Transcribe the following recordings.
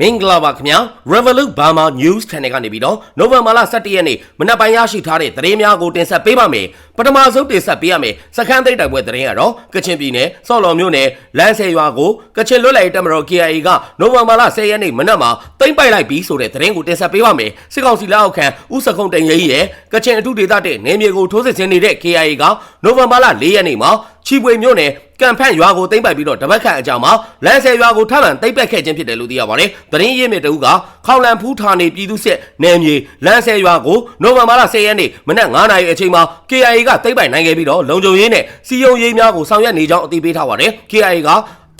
မင်္ဂလာပါခင်ဗျာ Revolut Burma News Channel ကနေပြီးတော့နိုဝင်ဘာလ17ရက်နေ့မနက်ပိုင်းရရှိထားတဲ့သတင်းများကိုတင်ဆက်ပေးပါမယ်ပထမဆုံးတင်ဆက်ပေးရမယ်စခန်းသိပ်တိုက်ပွဲသတင်းကတော့ကချင်ပြည်နယ်စော်လော်မြို့နယ်လမ်းဆယ်ရွာကိုကချင်လွတ်လပ်ရေးတပ်မတော် KIA ကနိုဝင်ဘာလ10ရက်နေ့မနက်မှာသိမ်းပိုက်လိုက်ပြီးဆိုတဲ့သတင်းကိုတင်ဆက်ပေးပါမယ်စစ်ကောင်စီလက်အောက်ခံဦးစခုံတိန်ရေးရဲ့ကချင်အထူးဒေသတဲ့နေမြေကိုထိုးစစ်ဆင်နေတဲ့ KIA ကနိုဝင်ဘာလ4ရက်နေ့မှာ ချီပွေမြို့နယ်ကံဖန့်ရွာကိုသိမ့်ပိုက်ပြီးတော့တပတ်ခန့်အကြာမှာလမ်းဆယ်ရွာကိုထပ်မံသိမ့်ပက်ခဲ့ခြင်းဖြစ်တယ်လို့သိရပါတယ်။သတင်းရင်းမြစ်တဦးကခေါလန်ဖူးဌာနေပြည်သူစစ်နယ်မြေလမ်းဆယ်ရွာကိုနိုဝင်ဘာလ10ရက်နေ့မနက်9:00နာရီအချိန်မှာ KIA ကသိမ့်ပိုက်နိုင်ခဲ့ပြီးတော့လုံခြုံရေးနဲ့စီယုံရေးများကိုဆောင်ရွက်နေကြောင်းအသိပေးထားပါတယ်။ KIA က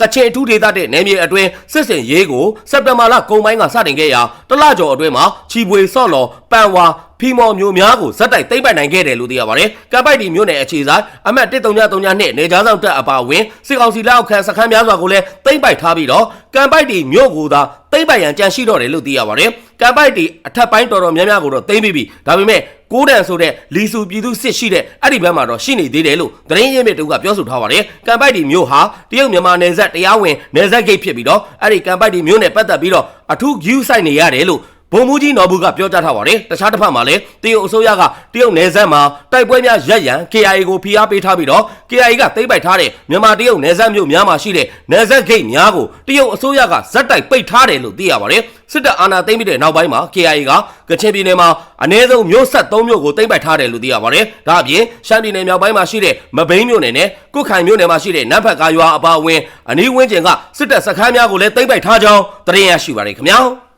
တချင်အထူးဒေသတဲ့နယ်မြေအတွင်းစစ်စင်ရေးကိုစက်တင်ဘာလကုန်ပိုင်းကစတင်ခဲ့ရာတလကျော်အတွင်းမှာချီပွေဆော့လော်ပန်ဝါ ဖီမော်မျိုးများကိုဇက်တိုက်သိမ့်ပိုက်နိုင်ခဲ့တယ်လို့သိရပါတယ်။ကပ်ပိုက်ဒီမျိုးနယ်အခြေဆိုင်အမှတ်1339နဲ့နေကြားဆောင်တက်အပါအဝင်စစ်ကောင်စီလက်အောက်ခံစခန်းများစွာကိုလည်းသိမ့်ပိုက်ထားပြီးတော့ကမ်ပိုက်ဒီမျိုးကိုသာသိမ့်ပိုက်ရန်ကြံရှိတော့တယ်လို့သိရပါတယ်။ကမ်ပိုက်ဒီအထက်ပိုင်းတော်တော်များများကိုတော့သိမ့်ပြီးပြီ။ဒါပေမဲ့ကိုးတန်ဆိုတဲ့လီစုပြည်သူစစ်ရှိတဲ့အဲ့ဒီဘက်မှာတော့ရှိနေသေးတယ်လို့သတင်းရင်းမြစ်တူကပြောဆိုထားပါတယ်။ကမ်ပိုက်ဒီမျိုးဟာတရုတ်မြန်မာနယ်စပ်တရားဝင်နယ်စပ်ဂိတ်ဖြစ်ပြီးတော့အဲ့ဒီကမ်ပိုက်ဒီမျိုးနဲ့ပတ်သက်ပြီးတော့အထူးဂယူးဆိုင်နေရတယ်လို့ ဘုံမူကြီးနော်ဘူးကပြောကြားထားပါတယ်တခြားတစ်ဖက်မှာလည်းတရုတ်အစိုးရကတရုတ်နယ်စပ်မှာတိုက်ပွဲများရပ်ရန် KIA ကိုဖိအားပေးထားပြီးတော့ KIA ကသိမ်းပိုက်ထားတဲ့မြန်မာတရုတ်နယ်စပ်မြို့များမှာရှိတဲ့နယ်စပ်ဂိတ်များကိုတရုတ်အစိုးရကဇက်တိုက်ပိတ်ထားတယ်လို့သိရပါတယ်စစ်တပ်အာဏာသိမ်းပြီးတဲ့နောက်ပိုင်းမှာ KIA ကကချင်ပြည်နယ်မှာအ ਨੇ ဆုံးမြို့ဆက်၃မြို့ကိုသိမ်းပိုက်ထားတယ်လို့သိရပါတယ်ဒါအပြင်ရှမ်းပြည်နယ်မြောက်ပိုင်းမှာရှိတဲ့မဘိန်းမြို့နယ်နဲ့ကုတ်ခိုင်မြို့နယ်မှာရှိတဲ့နတ်ဖက်ကားရွာအပါအဝင်အနီးဝန်းကျင်ကစစ်တပ်စခန်းများကိုလည်းသိမ်းပိုက်ထားကြောင်းသတင်းရရှိပါတယ်ခင်ဗျာ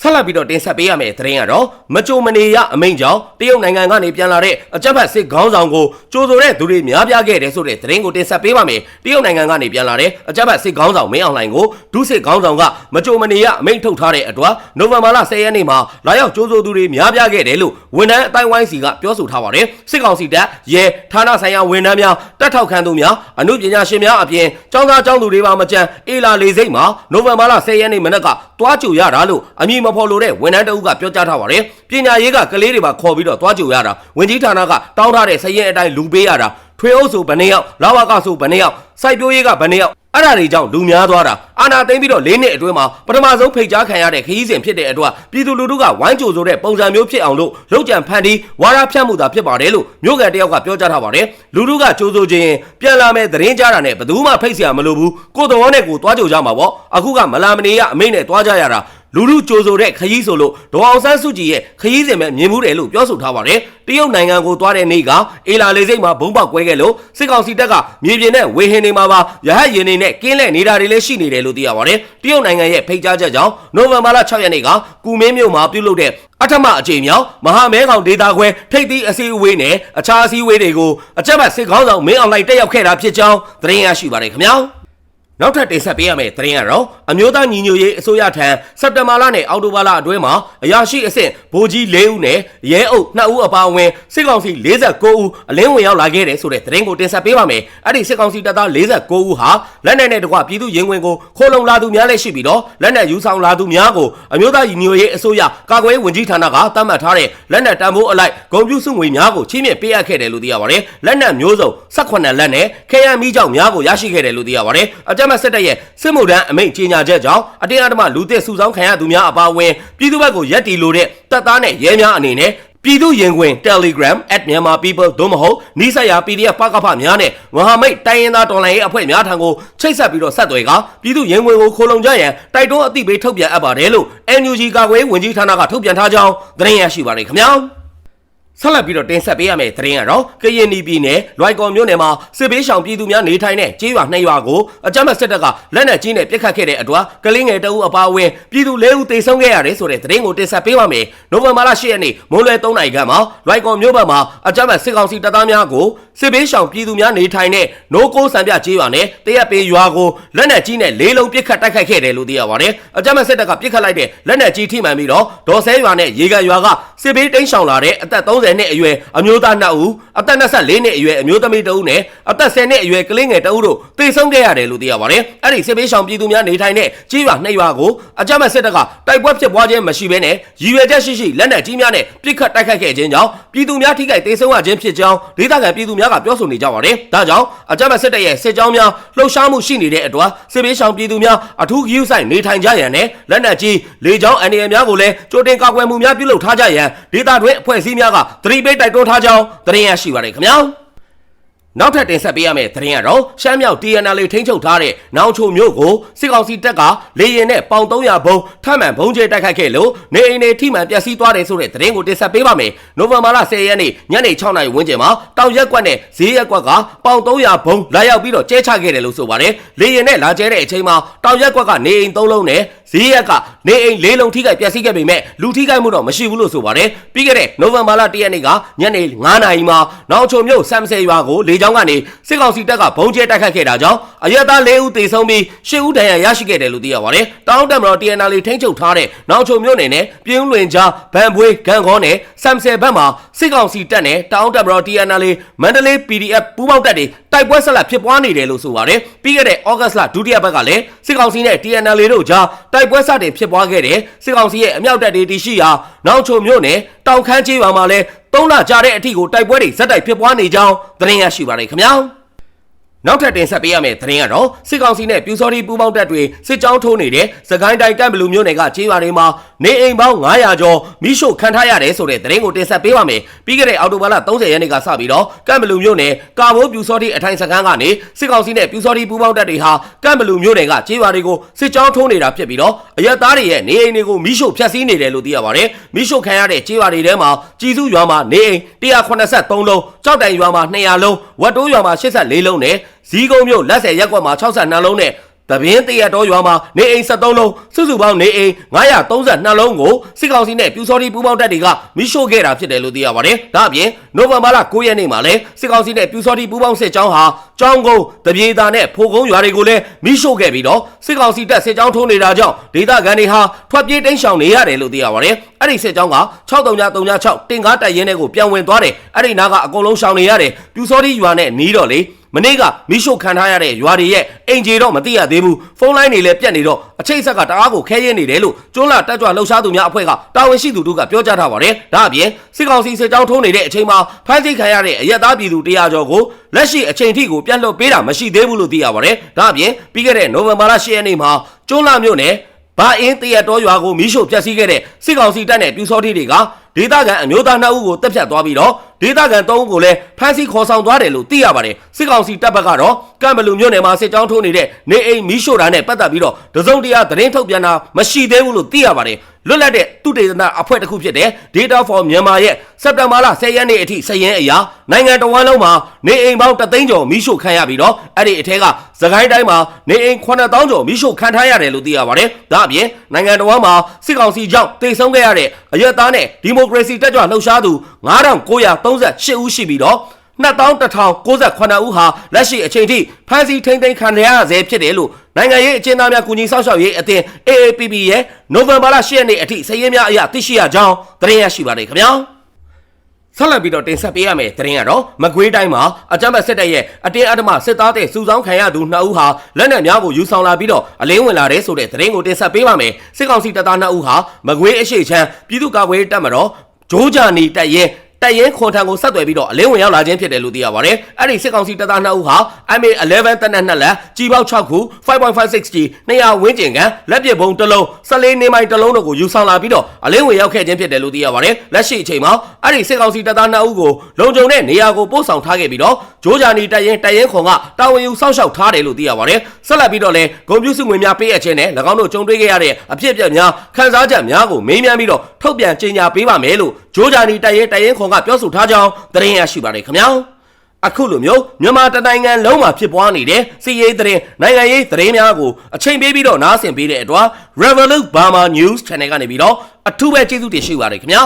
ဆက်လက်ပြီးတော့တင်ဆက်ပေးရမယ့်သတင်းကတော့မကြိုမနေရအမိန့်ကြောင့်တရုတ်နိုင်ငံကနေပြန်လာတဲ့အကြမ်းဖက်စစ်ခေါင်းဆောင်ကိုကြိုဆိုတဲ့သူတွေများပြားခဲ့တယ်ဆိုတဲ့သတင်းကိုတင်ဆက်ပေးပါမယ်တရုတ်နိုင်ငံကနေပြန်လာတဲ့အကြမ်းဖက်စစ်ခေါင်းဆောင်မင်းအောင်လှိုင်ကိုဒုစစ်ခေါင်းဆောင်ကမကြိုမနေရအမိန့်ထုတ်ထားတဲ့အတွက်နိုဝင်ဘာလ10ရက်နေ့မှာလာရောက်ကြိုဆိုသူတွေများပြားခဲ့တယ်လို့ဝန်ထမ်းအတိုင်းဝိုင်းစီကပြောဆိုထားပါတယ်စစ်ကောင်စီတပ်ရဲဌာနဆိုင်ရာဝန်ထမ်းများတပ်ထောက်ခံသူများအမှုပညာရှင်များအပြင်ចောင်းသားចောင်းသူတွေပါမကြမ်းအေလာလေစိတ်မှာနိုဝင်ဘာလ10ရက်နေ့မနက်ကတွားကြိုရတာလို့အမည်မဖော်လို့တဲ့ဝန်ထမ်းတအုပ်ကပြောကြားထားပါတယ်ပညာရေးကကလေးတွေပါခေါ်ပြီးတော့တွားကြိုရတာဝန်ကြီးဌာနကတောင်းထားတဲ့စရင်အတိုင်းလူပေးရတာထွေအုပ်ဆိုဘယ်နှယောက်လာဝကဆိုဘယ်နှယောက်စိုက်ပျိုးရေးကဘယ်နှယောက်အဲ့ဒါတွေကြောင့်လူများသွားတာအာနာသိမ့်ပြီးတော့၄နှစ်အတွင်းမှာပထမဆုံးဖိတ်ကြားခံရတဲ့ခရီးစဉ်ဖြစ်တဲ့အတွက်ပြည်သူလူထုကဝိုင်းကြိုဆိုတဲ့ပုံစံမျိုးဖြစ်အောင်လို့လောက်ကြံဖန်တီးဝါရဖြန့်မှုသာဖြစ်ပါတယ်လို့မြို့ကန်တယောက်ကပြောကြားထားပါတယ်လူထုကကြိုဆိုခြင်းပြန်လာမယ်သတင်းကြားတာနဲ့ဘယ်သူမှဖိတ်စရာမလိုဘူးကိုတော်နဲ့ကိုသွားကြိုကြမှာပေါ့အခုကမလာမနေရအမိန့်နဲ့သွားကြရတာ လူလူကြိုဆိုတဲ့ခရီးဆိုလို့ဒေါအောင်ဆန်းစုကြည်ရဲ့ခရီးစဉ်ပဲမြင်မှုတယ်လို့ပြောဆိုထားပါတယ်။တရုတ်နိုင်ငံကိုသွားတဲ့နေ့ကအေလာလေစိတ်မှာဘုံပေါက်ကွဲခဲ့လို့စစ်ကောင်စီတပ်ကမြေပြင်နဲ့ဝေဟင်တွေမှာပါရဟတ်ရင်တွေနဲ့ကင်းလဲနေတာတွေလည်းရှိနေတယ်လို့သိရပါတယ်။တရုတ်နိုင်ငံရဲ့ဖိတ်ကြားချက်ကြောင့်နိုဝင်ဘာလ6ရက်နေ့ကကူမင်းမြို့မှာပြုလုပ်တဲ့အထမအကြိမ်မြောက်မဟာမဲခေါင်ဒေတာခွဲထိပ်သီးအစည်းအဝေးနဲ့အခြားအစည်းအဝေးတွေကိုအကြက်မှစစ်ကောင်းဆောင်မင်းအောင်လှိုင်တက်ရောက်ခဲ့တာဖြစ်ကြောင်းသတင်းရရှိပါတယ်ခင်ဗျာ။ နောက်ထပ်တင်ဆက်ပေးရမယ့်သတင်းကတော့အမျိုးသားညီညွတ်ရေးအစိုးရထံစက်တင်ဘာလနဲ့အောက်တိုဘာလအတွင်းမှာအရာရှိအဆင့်ဗိုလ်ကြီး၄ဦးနဲ့ရဲအုပ်2ဦးအပါအဝင်စစ်ကောင်စီ49ဦးအလင်းဝင်ရောက်လာခဲ့တယ်ဆိုတဲ့သတင်းကိုတင်ဆက်ပေးပါမယ်။အဲ့ဒီစစ်ကောင်စီတပ်သား49ဦးဟာလက်နက်နဲ့တကွပြည်သူရင်ဝင်ကိုခိုးလုံလာသူများလည်းရှိပြီးတော့လက်နက်ယူဆောင်လာသူများကိုအမျိုးသားညီညွတ်ရေးအစိုးရကာကွယ်ရေးဝန်ကြီးဌာနကသတ်မှတ်ထားတဲ့လက်နက်တန်ဖိုးအလိုက်ဂုံပြူစုငွေများကိုချီးမြှင့်ပေးအပ်ခဲ့တယ်လို့သိရပါတယ်။လက်နက်မျိုးစုံ18လက်နဲ့ခေယံမိကြောင်များကိုရရှိခဲ့တယ်လို့သိရပါတယ်။အကြမ်းမဲ့စစ်တပ်ရဲ့စစ်မှုထမ်းအမိန့်ကြေညာချက်ကြောင့်အတင်းအဓမ္မလူသစ်စုဆောင်းခံရသူများအပါအဝင်ပြည်သူ့ဘက်ကိုရက်တီလိုတဲ့တပ်သားနဲ့ရဲများအနေနဲ့ပြည်သူရင်ခွင် Telegram @myanmarpeople သို့မဟုတ်နီးစပ်ရာ PDF ပကဖများနဲ့မဟာမိတ်တိုင်းရင်းသားတော်လှန်ရေးအဖွဲ့များထံကိုချိတ်ဆက်ပြီးတော့ဆက်သွယ်ကပြည်သူရင်ခွင်ကိုခိုးလုံကြရန်တိုက်တွန်းအသိပေးထုတ်ပြန်အပ်ပါတယ်လို့ NUG ကာကွယ်ဝင်ကြီးဌာနကထုတ်ပြန်ထားကြောင်းသတင်းရရှိပါတယ်ခင်ဗျာ။ ဆက်လက်ပြီးတော့တင်ဆက်ပေးရမယ့်သတင်းကတော့ကရင်နီပြည်နယ်လွိုင်ကော်မြို့နယ်မှာစစ်ဘေးရှောင်ပြည်သူများနေထိုင်တဲ့ကျေးရွာနှစ်ရွာကိုအကြမ်းဖက်စစ်တပ်ကလက်နက်ကြီးနဲ့ပစ်ခတ်ခဲ့တဲ့အတွက်ကလေးငယ်တအုပ်အပါအဝင်ပြည်သူ၄ဦးသေဆုံးခဲ့ရတယ်ဆိုတဲ့သတင်းကိုတင်ဆက်ပေးပါမယ်။နိုဝင်ဘာလ10ရက်နေ့မွန်းလွဲ3နာရီခန့်မှာလွိုင်ကော်မြို့ဘက်မှာအကြမ်းဖက်စစ်ကောင်စီတပ်သားများကိုစစ်ဘေးရှောင်ပြည်သူများနေထိုင်တဲ့နိုးကိုးစံပြကျေးရွာနဲ့တရက်ပေးရွာကိုလက်နက်ကြီးနဲ့လေးလုံးပစ်ခတ်တိုက်ခိုက်ခဲ့တယ်လို့သိရပါတယ်။အကြမ်းဖက်စစ်တပ်ကပစ်ခတ်လိုက်တဲ့လက်နက်ကြီးထိမှန်ပြီးတော့ဒေါ်ဆဲရွာနဲ့ရေကန်ရွာကစစ်ဘေးတိမ်းရှောင်လာတဲ့အသက်30 30နှစ်အရွယ်အမျိုးသား2ဦးအသက်24နှစ်အရွယ်အမျိုးသမီး2ဦးနဲ့အသက်10နှစ်အရွယ်ကလေးငယ်2ဦးတို့သေဆုံးခဲ့ရတယ်လို့သိရပါတယ်အဲ့ဒီစစ်ပေးရှောင်ပြည်သူများနေထိုင်တဲ့ကြေးရွာနှစ်ရွာကိုအကြမ်းဖက်စစ်တပ်ကတိုက်ပွဲဖြစ်ပွားခြင်းမရှိဘဲနဲ့ရည်ရွယ်ချက်ရှိရှိလက်နက်ကြီးများနဲ့ပစ်ခတ်တိုက်ခိုက်ခဲ့ခြင်းကြောင့်ပြည်သူများထိခိုက်သေဆုံးရခြင်းဖြစ်ကြောင်းဒေသခံပြည်သူများကပြောဆိုနေကြပါတယ်ဒါကြောင့်အကြမ်းဖက်စစ်တပ်ရဲ့စစ်ကြောင်းများလှုပ်ရှားမှုရှိနေတဲ့အတွက်စစ်ပေးရှောင်ပြည်သူများအထူးဂရုစိုက်နေထိုင်ကြရန်နဲ့လက်နက်ကြီးလေကြောင်းအန္တရာယ်များကိုလည်းကြိုတင်ကာကွယ်မှုများပြုလုပ်ထားကြရန်ဒေသတွင်းအဖွဲ့အစည်းများကသတိပေးတိုက်တွန်းထားကြောင်းသတင်းရရှိပါတယ်ခင်ဗျာနောက်ထပ်တင်ဆက်ပေးရမယ့်သတင်းကတော့ရှမ်းမြောက် TNL ထိန်းချုပ်ထားတဲ့နောင်ချိုမြို့ကိုစစ်ကောင်စီတပ်ကလေရင်နဲ့ပေါင်300ဘုံထပ်မံဘုံကျဲတိုက်ခိုက်ခဲ့လို့နေအိမ်တွေထိမှန်ပျက်စီးသွားတယ်ဆိုတဲ့သတင်းကိုတင်ဆက်ပေးပါမယ်။နိုဝင်ဘာလ10ရက်နေ့ညနေ6နာရီဝန်းကျင်မှာတောင်ရက်ကွက်နဲ့ဈေးရက်ကွက်ကပေါင်300ဘုံလာရောက်ပြီးတော့ကျဲချခဲ့တယ်လို့ဆိုပါတယ်။လေရင်နဲ့လာကျဲတဲ့အချိန်မှာတောင်ရက်ကွက်ကနေအိမ်3လုံးနဲ့ ဈေးရက်ကနေအိမ်၄လုံးထိခိုက်ပျက်စီးခဲ့ပေမဲ့လူထိခိုက်မှုတော့မရှိဘူးလို့ဆိုပါတယ်။ပြီးခဲ့တဲ့နိုဝင်ဘာလ10ရက်နေ့ကညနေ9နာရီမှာနောင်ချိုမြို့ဆမ်ဆယ်ရွာကိုလေကြောင်းကနေစစ်ကောင်စီတပ်ကဘုံကျဲတိုက်ခတ်ခဲ့တာကြောင့်အရက်သား၄ဦးသေဆုံးပြီး၈ဦးဒဏ်ရာရရှိခဲ့တယ်လို့သိရပါတယ်။တောင်းတမတော် TNL ထိန်းချုပ်ထားတဲ့နောင်ချိုမြို့နယ်နဲ့ပြင်းလွင်ကြားဗန်ဘွေးဂန်ခေါနဲ့ဆမ်ဆယ်ဘက်မှာစစ်ကောင်စီတပ်နဲ့တောင်းတမတော် TNL မန္တလေး PDF ပူးပေါင်းတပ်တွေ တိုက်ပွဲဆက်လက်ဖြစ်ပွားနေတယ်လို့ဆိုပါတယ်။ပြီးခဲ့တဲ့ဩဂတ်လဒုတိယဘက်ကလည်းစစ်ကောင်စီနဲ့ TNL တို့ကြားတိုက်ပွဲစတင်ဖြစ်ပွားခဲ့တဲ့စစ်ကောင်စီရဲ့အမြောက်တပ်တွေတရှိရာနောင်ချိုမြို့နယ်တောင်ခမ်းကျေးရွာမှာလည်းသုံးလကြာတဲ့အထိကိုတိုက်ပွဲတွေဇက်တိုက်ဖြစ်ပွားနေကြောင်းသတင်းရရှိပါတယ်ခင်ဗျာ။ နောက်ထပ်တင်ဆက်ပေးရမယ့်သတင်းကတော့စစ်ကောင်စီနဲ့ပြူစောတိပူးပေါင်းတပ်တွေစစ်ကြောင်းထိုးနေတဲ့စကိုင်းတိုင်းကမ်ဘလူမျိုးနယ်ကခြေရွာတွေမှာနေအိမ်ပေါင်း900ကျော်မိရှို့ခံထားရတယ်ဆိုတဲ့သတင်းကိုတင်ဆက်ပေးပါမယ်။ပြီးခဲ့တဲ့အောက်တိုဘာလ30ရက်နေ့ကစပြီးတော့ကမ်ဘလူမျိုးနယ်ကာဘိုးပြူစောတိအထိုင်စခန်းကနေစစ်ကောင်စီနဲ့ပြူစောတိပူးပေါင်းတပ်တွေဟာကမ်ဘလူမျိုးနယ်ကခြေရွာတွေကိုစစ်ကြောင်းထိုးနေတာဖြစ်ပြီးတော့အရက်သားတွေရဲ့နေအိမ်တွေကိုမိရှို့ဖျက်ဆီးနေတယ်လို့သိရပါတယ်။မိရှို့ခံရတဲ့ခြေရွာတွေထဲမှာကြည်စုရွာမှာနေအိမ်183လုံးကြောက်တိုင်ရွာမှာ200လုံးဝတ်တိုးရွာမှာ84လုံးနဲ့ဇီးကုန်းမြို့လက်ဆယ်ရက်ကွက်မှာ62လုံးနဲ့တပင်းတရတော်ရွာမှာနေအိမ်73လုံးစုစုပေါင်းနေအိမ်932လုံးကိုစစ်ကောင်စီနဲ့ပြူစောတိပူးပေါင်းတပ်တွေကမိရှို့ခဲ့တာဖြစ်တယ်လို့သိရပါတယ်။ဒါအပြင်နိုဝင်ဘာလ9ရက်နေ့မှာလည်းစစ်ကောင်စီနဲ့ပြူစောတိပူးပေါင်းစစ်ကြောင်းဟာကြောင်းကုန်းတပြေတာနဲ့ဖိုကုန်းရွာတွေကိုလည်းမိရှို့ခဲ့ပြီးတော့စစ်ကောင်စီတပ်စစ်ကြောင်းထိုးနေတာကြောင့်ဒေသခံတွေဟာထွက်ပြေးတိမ်းရှောင်နေရတယ်လို့သိရပါတယ်။အဲ့ဒီစစ်ကြောင်းက6336တင်ကားတိုက်ရင်တွေကိုပြန်ဝင်သွားတယ်။အဲ့ဒီနာကအကုန်လုံးရှောင်နေရတယ်။ပြူစောတိရွာနဲ့နီးတော့လေ မနေ့ကမိရှုခံထားရတဲ့ရွာတွေရဲ့အိမ်ကြီးတော့မသိရသေးဘူးဖုန်းလိုင်းတွေလည်းပြတ်နေတော့အချိတ်ဆက်ကတအားကိုခဲရင်နေတယ်လို့ကျွန်းလာတက်ကြွလှုပ်ရှားသူများအဖွဲ့ကတာဝန်ရှိသူတို့ကပြောကြားထားပါတယ်ဒါအပြင်စစ်ကောင်စီစစ်ကြောင်းထုံးနေတဲ့အချိန်မှာဖမ်းဆီးခံရတဲ့အရက်သားပြည်သူ100ကျော်ကိုလက်ရှိအချိန်ထိကိုပြန်လွှတ်ပေးတာမရှိသေးဘူးလို့သိရပါတယ်ဒါအပြင်ပြီးခဲ့တဲ့နိုဝင်ဘာလ10ရက်နေ့မှာကျွန်းလာမြို့နယ်ဘာအင်းတရတော်ရွာကိုမီးရှို့ဖျက်ဆီးခဲ့တဲ့စစ်ကောင်စီတပ်နဲ့ပြူစောတိတွေကဒေသခံအမျိုးသား2ဦးကိုတပ်ဖြတ်သွားပြီးတော့ဒေသခံ3ဦးကိုလည်းဖမ်းဆီးခေါ်ဆောင်သွားတယ်လို့သိရပါတယ်စစ်ကောင်စီတပ်ဘက်ကတော့ကမ်ဘလူမြို့နယ်မှာစစ်ကြောင်းထိုးနေတဲ့နေအိမ်မီးရှို့တာနဲ့ပတ်သက်ပြီးတော့တစုံတရာသတင်းထုတ်ပြန်တာမရှိသေးဘူးလို့သိရပါတယ်လွတ်လပ်တဲ့သူတေသနာအဖွဲ့တစ်ခုဖြစ်တဲ့ Data for Myanmar ရဲ့စက်တင်ဘာလ10ရက်နေ့အထိစည်ရင်အရာနိုင်ငံတော်ဝန်လုံးမှာနေအိမ်ပေါင်း3သိန်းကျော်မီးရှို့ခံရပြီးတော့အဲ့ဒီအထက်ကသခိုင်းတိုင်းမှာနေအိမ်9000ကျော်မီးရှို့ခံထားရတယ်လို့သိရပါတယ်ဒါအပြင်နိုင်ငံတော်ဝန်မှာစစ်ကောင်စီကြောင့်တိတ်ဆုံးခဲ့ရတဲ့အရက်သားနဲ့ဒီမိုကရေစီတက်ကြွလှုပ်ရှားသူ9938ဦးရှိပြီးတော့2198ဦးဟာလက်ရှိအချိန်ထိဖမ်းဆီးထိန်းသိမ်းခံရဆဲဖြစ်တယ်လို့နိုင်ငံရေးအကျဉ်းသားများကူညီဆောက်ရှောက်ရေးအသင်း AAPP ရဲ့နိုဝင်ဘာလ10ရက်နေ့အထိစည်ရင်းများအရသိရှိရကြောင်းသတင်းရရှိပါတယ်ခင်ဗျာဆက်လက်ပြီးတော့တင်ဆက်ပေးရမယ့်သတင်းကတော့မကွေးတိုင်းမှာအကြမ်းဖက်စစ်တပ်ရဲ့အတင်းအဓမ္မစစ်သားတဲ့စုဆောင်းခံရသူနှစ်ဦးဟာလက်နက်များကိုယူဆောင်လာပြီးတော့အလင်းဝင်လာတဲ့ဆိုတဲ့သတင်းကိုတင်ဆက်ပေးပါမယ်စစ်ကောင်စီတပ်သားနှစ်ဦးဟာမကွေးအရှိချမ်းပြည်သူ့ကာကွယ်ရေးတပ်မတော်ဂျိုးဂျာနီတပ်ရဲ တပ်ရင်းခွန်ထံကိုဆက်သွယ်ပြီးတော့အလင်းဝင်ရောက်လာခြင်းဖြစ်တယ်လို့သိရပါတယ်။အဲ့ဒီစစ်ကောင်စီတပ်သား2ဦးဟာ MA11 တနက်နှစ်လက်ကြီးပေါက်6ခု 5.56G 200ဝန်းကျင်ကန်လက်ပစ်ဘုံတစ်လုံး14နေမိုင်တစ်လုံးတို့ကိုယူဆောင်လာပြီးတော့အလင်းဝင်ရောက်ခဲ့ခြင်းဖြစ်တယ်လို့သိရပါတယ်။လက်ရှိအချိန်မှာအဲ့ဒီစစ်ကောင်စီတပ်သား2ဦးကိုလုံခြုံတဲ့နေရာကိုပို့ဆောင်ထားခဲ့ပြီးတော့ဂျိုးဂျာနီတပ်ရင်းတပ်ရင်းခွန်ကတာဝန်ယူစောင့်ရှောက်ထားတယ်လို့သိရပါတယ်။ဆက်လက်ပြီးတော့လည်းဂုံပြူစုငွေများပေးအပ်ခြင်းနဲ့၎င်းတို့ကြုံတွေ့ခဲ့ရတဲ့အဖြစ်အပျက်များခန်းစားချက်များကိုမေးမြန်းပြီးတော့ထုတ်ပြန်ကြေညာပေးပါမယ်လို့ ဂျိုးဂျာနီတပ်ရင်းတပ်ရင်းခွန်ကပြောဆိုထားကြောင်းသတင်းရရှိပါတယ်ခင်ဗျာအခုလိုမျိုးမြန်မာတနိုင်ငံလုံးမှာဖြစ်ပွားနေတဲ့စီးရေးသတင်းနိုင်ငံရေးသတင်းများကိုအချိန်ပေးပြီးတော့နားဆင်ပေးတဲ့အတွက် Revolut Burma News Channel ကနေပြီးတော့အထူးပဲကျေးဇူးတင်ရှိပါတယ်ခင်ဗျာ